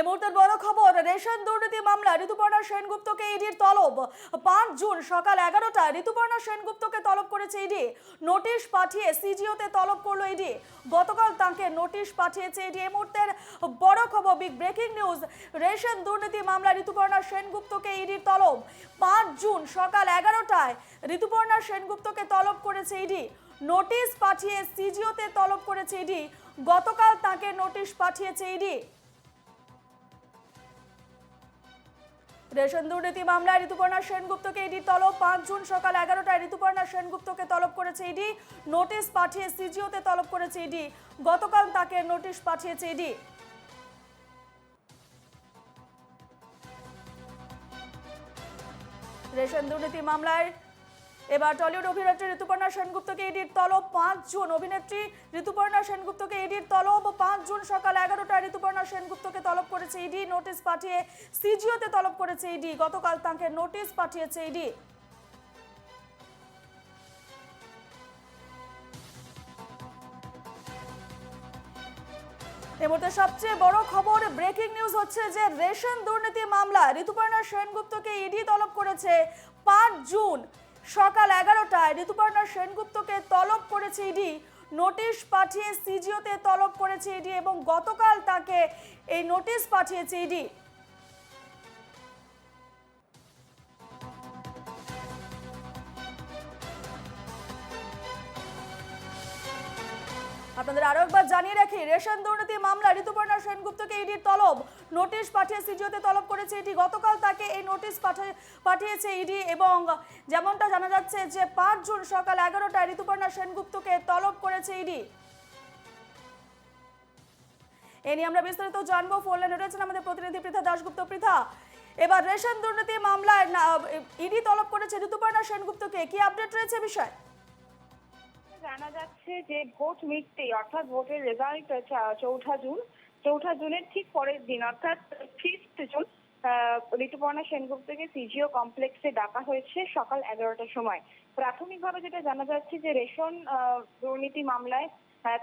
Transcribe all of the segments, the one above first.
এই মুহূর্তের বড় খবর, রেশন দুর্নীতি মামলা, ঋতুপর্ণা সেনগুপ্তকে ইডির তলব। পাঁচ জুন সকাল এগারোটায় ঋতুপর্ণা সেনগুপ্তকে তলব করেছে ইডি। নোটিশ পাঠিয়ে সিজিওতে তলব করল ইডি। গতকাল তাকে নোটিশ পাঠিয়েছে ইডি। এই মুহূর্তের বড় খবর, বিগ ব্রেকিং নিউজ, রেশন দুর্নীতি মামলা, ঋতুপর্ণা সেনগুপ্তকে ইডির তলব। পাঁচ জুন সকাল এগারোটায় ঋতুপর্ণা সেনগুপ্তকে তলব করেছে ইডি। নোটিশ পাঠিয়ে সিজিওতে তলব করেছে ইডি। গতকাল তাকে নোটিশ পাঠিয়েছে ইডি। রেশন দুর্নীতি মামলায় ঋতুপর্ণা সেনগুপ্তকে ইডি তলব। পাঁচ জুন সকাল এগারোটায় ঋতুপর্ণা সেনগুপ্তকে তলব করেছে ইডি। নোটিশ পাঠিয়ে সিজিওতে তলব করেছে ইডি। গতকাল তাকে নোটিশ পাঠিয়েছে ইডি। রেশন দুর্নীতি মামলায় এবার টলিউড অভিনেত্রী ঋতুপর্ণা সেনগুপ্তকে ইডির তলব পাঁচ জুন। অভিনেত্রী ঋতুপর্ণা সেনগুপ্তকে ইডির তলব পাঁচ জুন সকাল এগারোটায় ঋতুপর্ণা সেনগুপ্তকে তলব করেছে ইডি, নোটিশ পাঠিয়ে সিজিওতে তলব করেছে ইডি। গতকাল তাকে নোটিশ পাঠিয়েছে ইডি। সবচেয়ে বড় খবর, ব্রেকিং নিউজ হচ্ছে যে রেশন দুর্নীতি মামলা। ঋতুপর্ণা সেনগুপ্তকে ইডি তলব করেছে পাঁচ জুন। সকাল এগারোটায় ঋতুপর্ণা সেনগুপ্তকে তলব করেছে ইডি। নোটিশ পাঠিয়ে সিজিওতে তলব করেছে ইডি এবং গতকাল তাকে এই নোটিশ পাঠিয়েছে ইডি। আপনাদের আরও একবার জানিয়ে রাখি, রেশন দুর্নীতি মামলা ঋতুপর্ণা সেনগুপ্তকে ইডির তলব। নোটিশ পাঠিয়ে সিজিওতে তলব করেছে ইডি গতকাল তাকে এই নোটিশ পাঠিয়ে- পাঠিয়েছে ইডি এবং যেমনটা জানা যাচ্ছে যে পাঁচ জুন সকাল এগারোটায় ঋতুপর্ণা সেনগুপ্তকে তলব করেছে ইডি এ নিয়ে আমরা বিস্তারিত জানব। ফোন লাইনে রয়েছেন আমাদের প্রতিনিধি পৃথা দাশগুপ্ত। পৃথা, এবার রেশন দুর্নীতি মামলায় ইডি তলব করেছে ঋতুপর্ণা সেনগুপ্তকে। কি আপডেট রয়েছে বিষয়? জানা যাচ্ছে যে ভোট মিটতেই অর্থাৎ ভোটের রেজাল্ট চৌঠা জুন, চৌঠা জুনের ঠিক পরের দিন, অর্থাৎ ফিফথ জুন ঋতুপর্ণা সেনগুপ্তকে সিজিও কমপ্লেক্সে ডাকা হয়েছে সকাল এগারোটার সময়। প্রাথমিকভাবে যেটা জানা যাচ্ছে যে রেশন দুর্নীতি মামলায়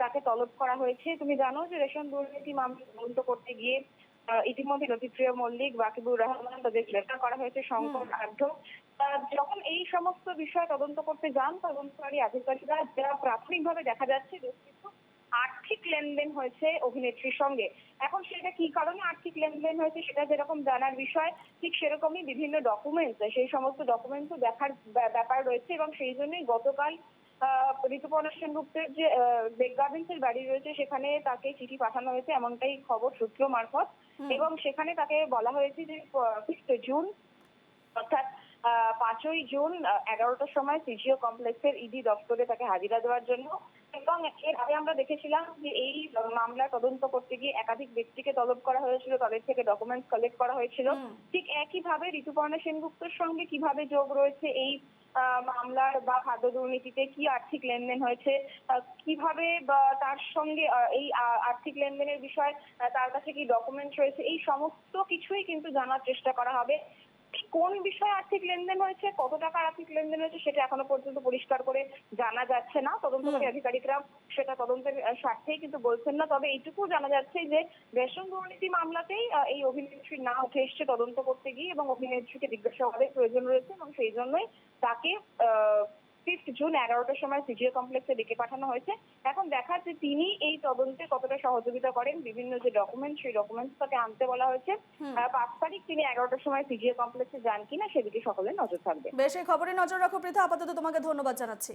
তাকে তলব করা হয়েছে। তুমি জানো যে রেশন দুর্নীতি মামলা তদন্ত করতে গিয়ে ইতিমধ্যে লতিপ্রিয় মল্লিক বাকিবুর রহমান তাদের গ্রেফতার করা হয়েছে শঙ্কর আঢ্য যখন এই সমস্ত বিষয় তদন্ত করতে যান তদন্তকারী আধিকারিকরা যা প্রাথমিকভাবে দেখা যাচ্ছে বেশ কিছু আর্থিক লেনদেন হয়েছে অভিনেত্রীর সঙ্গে। এখন সেটা কি কারণে আর্থিক লেনদেন হয়েছে সেটা যেরকম জানার বিষয় ঠিক সেরকমই বিভিন্ন ডকুমেন্টস সেই সমস্ত ডকুমেন্টসও দেখার ব্যাপার রয়েছে এবং সেই জন্যই গতকাল ঋতুপর্ণা সেনগুপ্তের যে বেগার্ডেন্সের বাড়ি রয়েছে সেখানে তাকে চিঠি পাঠানো হয়েছে এমনটাই খবর সূত্র মারফত। এবং সেখানে তাকে বলা হয়েছে যে ফিফথ জুন অর্থাৎ পাঁচই জুন এগারোটার সময় সিজিও কমপ্লেক্সের ইডি দপ্তরে তাকে হাজিরা দেওয়ার জন্য। এবং এর আগে আমরা দেখেছিলাম যে এই মামলা তদন্ত করতে গিয়ে একাধিক ব্যক্তিকে তলব করা হয়েছিল তাদের থেকে ডকুমেন্টস কালেক্ট করা হয়েছিল। ঠিক একইভাবে ঋতুপর্ণা সেনগুপ্তর সঙ্গে কীভাবে যোগ রয়েছে এই মামলার বা খাদ্য দুর্নীতিতে কি আর্থিক লেনদেন হয়েছে কীভাবে তার সঙ্গে এই আর্থিক লেনদেনের বিষয়ে তার কাছে কি ডকুমেন্ট রয়েছে, এই সমস্ত কিছুই কিন্তু জানার চেষ্টা করা হবে। কোন বিষয়ে আর্থিক লেনদেন হয়েছে কত টাকার আর্থিক লেনদেন হয়েছে সেটা এখনও পর্যন্ত পরিষ্কার করে জানা যাচ্ছে না। তদন্তকারী আধিকারিকরা সেটা তদন্তের স্বার্থেই কিন্তু বলছেন না। তবে এইটুকু জানা যাচ্ছে যে রেশন দুর্নীতি মামলাতেই এই অভিনেত্রী না উঠে এসছে তদন্ত করতে গিয়ে এবং অভিনেত্রীকে জিজ্ঞাসাবাদের প্রয়োজন রয়েছে এবং সেই জন্যই তাকে ফিফথ জুন এগারোটার সময় সিজিও কমপ্লেক্সে ডেকে পাঠানো হয়েছে। এখন দেখা যে তিনি এই তদন্তে কতটা সহযোগিতা করেন বিভিন্ন যে ডকুমেন্ট সেই ডকুমেন্টস তাকে আনতে বলা হয়েছে। পাঁচ তারিখ তিনি এগারোটার সময় সিজিও কমপ্লেক্সে যান কিনা সেদিকে সকলের নজর থাকবে। বেশ এই খবরে নজর রাখো পৃথা আপাতত তোমাকে ধন্যবাদ জানাচ্ছি।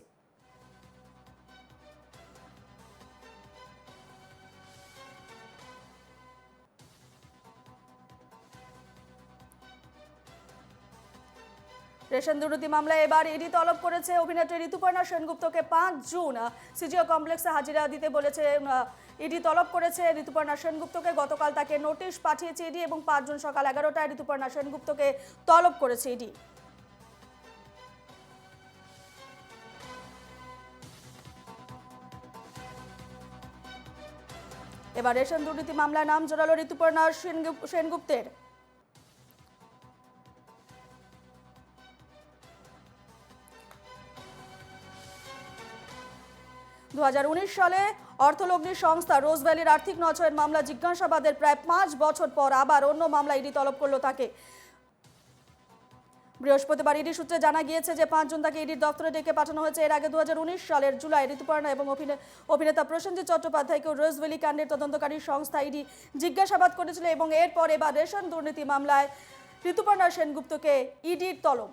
রেশন দুর্নীতি মামলায় এবার ইডি তলব করেছে অভিনেত্রী ঋতুপর্ণা সেনগুপ্তকে পাঁচ জুন সিজিও কমপ্লেক্সে হাজিরা দিতে বলেছে ইডি তলব করেছে ঋতুপর্ণা সেনগুপ্তকে। গতকাল তাকে নোটিশ পাঠিয়েছে ইডি এবং পাঁচ জুন সকাল এগারোটায় ঋতুপর্ণা সেনগুপ্তকে তলব করেছে ইডি। এবার রেশন দুর্নীতি মামলায় নাম জড়ালো ঋতুপর্ণা সেনগুপ- সেনগুপ্তের। দু হাজার উনিশ সালে অর্থলগ্নির সংস্থা রোজভ্যালির আর্থিক নচয়ের মামলা জিজ্ঞাসাবাদের প্রায় পাঁচ বছর পর আবার অন্য মামলা ইডি তলব করল তাকে। বৃহস্পতিবার ইডি সূত্রে জানা গিয়েছে যে পাঁচ পাঁচজন তাকে ইডির দপ্তরে ডেকে পাঠানো হয়েছে। এর আগে দু হাজার উনিশ সালের জুলাই ঋতুপর্ণা এবং অভিনে- অভিনেতা প্রসেনজিৎ চট্টোপাধ্যায়কেও রোজভ্যালি কাণ্ডের তদন্তকারী সংস্থা ইডি জিজ্ঞাসাবাদ করেছিল এবং এরপর এবার রেশন দুর্নীতি মামলায় ঋতুপর্ণা সেনগুপ্তকে ইডির তলব।